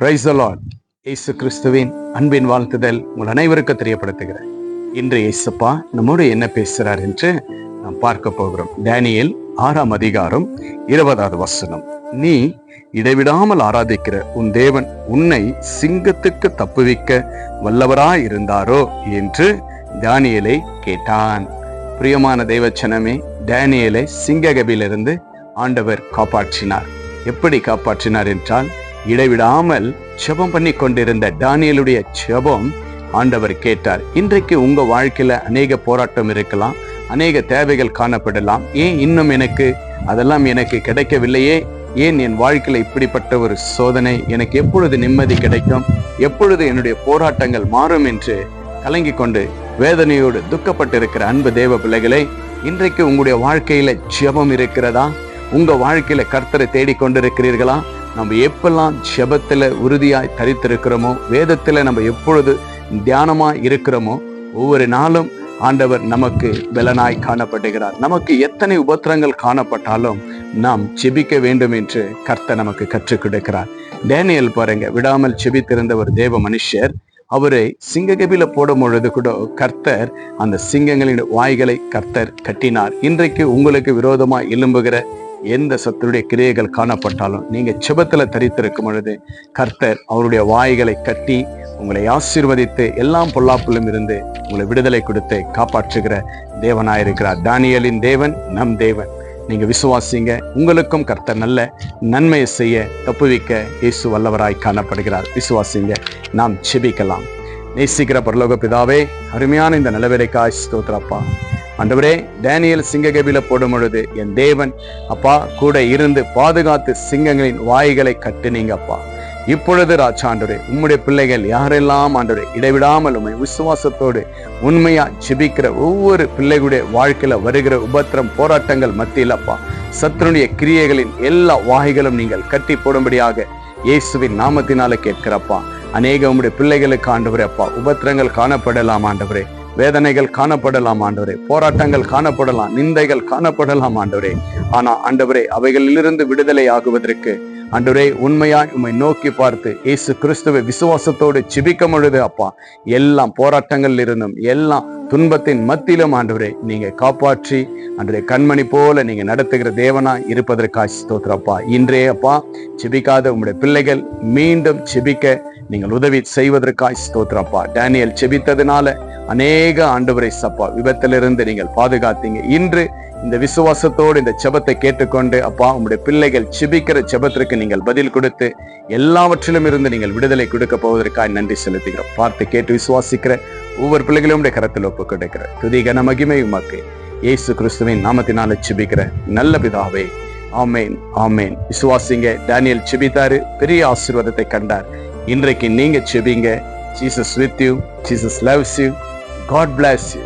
Price இயேசு கிறிஸ்துவின் அன்பின் வாழ்த்துதல் உங்கள் அனைவருக்கும் தெரியப்படுத்துகிறேன். இன்று இயேசுப்பா நம்மோடு என்ன பேசுகிறார் என்று நாம் பார்க்க போகிறோம். டேனியல் ஆறாம் அதிகாரம் இருபதாவது வசனம். நீ இடைவிடாமல் ஆராதிக்கிற உன் தேவன் உன்னை சிங்கத்துக்கு தப்புவிக்க வல்லவராய் இருந்தாரோ என்று டேனியலை கேட்டான். பிரியமான தேவச்சனமே டேனியலை சிங்ககபிலிருந்து ஆண்டவர் காப்பாற்றினார். எப்படி காப்பாற்றினார் என்றால் இடைவிடாமல் செபம் பண்ணி கொண்டிருந்த டானியலுடைய செபம் ஆண்டவர் கேட்டார் இன்றைக்கு உங்க வாழ்க்கையில அநேக போராட்டம் இருக்கலாம் அநேக தேவைகள் காணப்படலாம். ஏன் இன்னும் எனக்கு அதெல்லாம் எனக்கு கிடைக்கவில்லையே? ஏன் என் வாழ்க்கையில இப்படிப்பட்ட ஒரு சோதனை? எனக்கு எப்பொழுது நிம்மதி கிடைக்கும்? எப்பொழுது என்னுடைய போராட்டங்கள் மாறும் என்று கலங்கி கொண்டு வேதனையோடு துக்கப்பட்டிருக்கிற அன்பு தேவ பிள்ளைகளை இன்றைக்கு உங்களுடைய வாழ்க்கையில ஜெபம் இருக்கிறதா? உங்க வாழ்க்கையில கர்த்தரை தேடிக்கொண்டிருக்கிறீர்களா? நம்ம எப்பெல்லாம் ஜெபத்தில் உறுதியாய் தரித்திருக்கிறோமோ வேதத்தில் நம்ம எப்பொழுது தியானமாக இருக்கிறோமோ ஒவ்வொரு நாளும் ஆண்டவர் நமக்கு பலனாய் காணப்படுகிறார். நமக்கு எத்தனை உபத்திரங்கள் காணப்பட்டாலும் நாம் செபிக்க வேண்டும் என்று கர்த்தர் நமக்கு கற்றுக் கொடுக்கிறார். டேனியல் பாருங்க விடாமல் செபித்திருந்த ஒரு தேவ மனுஷர் அவரை சிங்ககபில போடும் பொழுது கூட கர்த்தர் அந்த சிங்கங்களின் வாய்களை கர்த்தர் கட்டினார். இன்றைக்கு உங்களுக்கு விரோதமாக எழும்புகிற எந்த சத்துருடைய கிரியைகள் காணப்பட்டாலும் நீங்க செபத்துல தரித்திருக்கும் பொழுது கர்த்தர் அவருடைய வாய்களை கட்டி உங்களை ஆசீர்வதித்து எல்லாம் பொல்லாப்பிலும் இருந்து உங்களை விடுதலை கொடுத்து காப்பாற்றுகிற தேவனாயிருக்கிறார் தானியலின் தேவன் நம் தேவன். நீங்க விசுவாசிங்க. உங்களுக்கும் கர்த்தர் நல்ல நன்மையை செய்ய தப்புவிக்க இயேசு வல்லவராய் காணப்படுகிறார். விசுவாசிங்க. நாம் செபிக்கலாம். நேசிக்கிற பரலோக பிதாவே அருமையான இந்த நிலவரைக்காய் ஸ்தோத்திரப்பா. ஆண்டவரே டேனியல் சிங்ககபில போடும் பொழுது என் தேவன் அப்பா கூட இருந்து பாதுகாத்து சிங்கங்களின் வாய்களை கட்டுனீங்க அப்பா இப்பொழுது ராஜாண்டரே உம்முடைய பிள்ளைகள் யாரெல்லாம் ஆண்டவரே இடைவிடாமல் உண்மை விசுவாசத்தோடு உண்மையா ஜெபிக்கிற ஒவ்வொரு பிள்ளைகளுடைய வாழ்க்கையில வருகிற உபத்திரம் போராட்டங்கள் மத்தியில் அப்பா சத்துருடைய கிரியைகளின் எல்லா வாய்களும் நீங்கள் கட்டி போடும்படியாக இயேசுவின் நாமத்தினால கேட்கிறப்பா. அநேக உம்முடைய பிள்ளைகளுக்கு ஆண்டவரே அப்பா உபத்திரங்கள் காணப்படலாம் ஆண்டவரே. வேதனைகள் காணப்படலாம் ஆண்டவரே. போராட்டங்கள் காணப்படலாம் நிந்தைகள் காணப்படலாம் ஆண்டவரே. ஆனா ஆண்டவரே அவைகளிலிருந்து விடுதலை ஆகுவதற்கு அன்றுரே உண்மையாய் உம்மை நோக்கி பார்த்து இயேசு கிறிஸ்துவை விசுவாசத்தோடு சிபிக்க பொழுது அப்பா எல்லாம் போராட்டங்களில் இருந்தும் எல்லாம் துன்பத்தின் மத்தியிலும் ஆண்டவரே நீங்க காப்பாற்றி அன்றைய கண்மணி போல நீங்க நடத்துகிற தேவனா இருப்பதற்காக ஸ்தோத்திரப்பா இன்றே அப்பா செபிக்காத உங்களுடைய பிள்ளைகள் மீண்டும் செபிக்க நீங்கள் உதவி செய்வதற்காய் ஸ்தோத்திரப்பா டேனியல் செபித்ததுனால அநேக ஆண்டவரை சப்பா விபத்திலிருந்து நீங்கள் பாதுகாத்தீங்க. இன்று இந்த விசுவாசத்தோடு இந்த செபத்தை கேட்டுக்கொண்டு அப்பா உங்களுடைய பிள்ளைகள் செபிக்கிற செபத்திற்கு நீங்கள் பதில் கொடுத்து எல்லாவற்றிலும் இருந்து நீங்கள் விடுதலை கொடுக்க போவதற்காக நன்றி செலுத்துகிறோம். பார்த்து கேட்டு விசுவாசிக்கிற ஒவ்வொரு பிள்ளைகளும் உடைய கரத்தில் ஒப்பு கொடுக்கிற துதிகன மகிமை உமக்கு. இயேசு கிறிஸ்துவின் நாமத்தினால செபிக்கிற நல்ல பிதாவே. ஆமேன் ஆமேன். விசுவாசிங்க டேனியல் செபித்தாரு பெரிய ஆசீர்வாதத்தை கண்டார். இன்றைக்கு நீங்க செபிங்க Jesus with you Jesus loves you. God bless you.